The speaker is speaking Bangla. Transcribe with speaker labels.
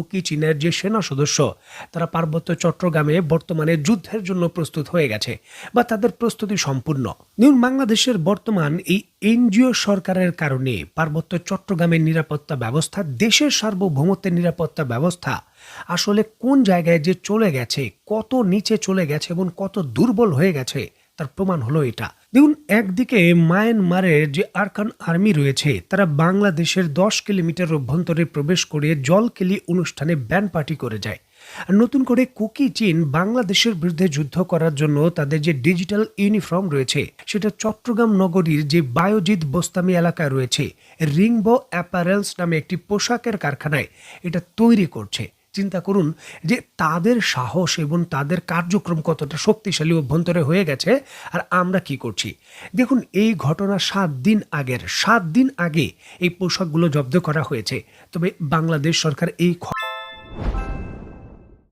Speaker 1: কুকি চীনের যে সেনা সদস্য, তারা পার্বত্য চট্টগ্রামে বর্তমানে যুদ্ধের জন্য প্রস্তুত হয়ে গেছে বা তাদের প্রস্তুতি সম্পূর্ণ। নিউন বাংলাদেশের বর্তমান এই এনজিও সরকারের কারণে পার্বত্য চট্টগ্রামের নিরাপত্তা ব্যবস্থা, দেশের সার্বভৌমত্বের নিরাপত্তা ব্যবস্থা আসলে কোন জায়গায় যে চলে গেছে, কত নিচে চলে গেছে এবং কত দুর্বল হয়ে গেছে, তার প্রমাণ হলো এটা। দেখুন, একদিকে মায়ানমারের যে আরকান আর্মি রয়েছে, তারা বাংলাদেশের দশ কিলোমিটার অভ্যন্তরে প্রবেশ করে জলকেলি অনুষ্ঠানে ব্যান পার্টি করে যায়। আর নতুন করে কুকি চীন বাংলাদেশের বিরুদ্ধে যুদ্ধ করার জন্য তাদের যে ডিজিটাল ইউনিফর্ম রয়েছে, সেটা চট্টগ্রাম নগরীর যে বায়োজিৎ বোস্তামি এলাকায় রয়েছে, রিংবো অ্যাপারেলস নামে একটি পোশাকের কারখানায় এটা তৈরি করছে। চিন্তা করুন যে তাদের সাহস এবং তাদের কার্যক্রম কতটা শক্তিশালী অভ্যন্তরে হয়ে গেছে আর আমরা কি করছি? দেখুন, এই ঘটনা সাত দিন আগের, সাত দিন আগে এই পোশাকগুলো জব্দ করা হয়েছে। তবে বাংলাদেশ সরকার এই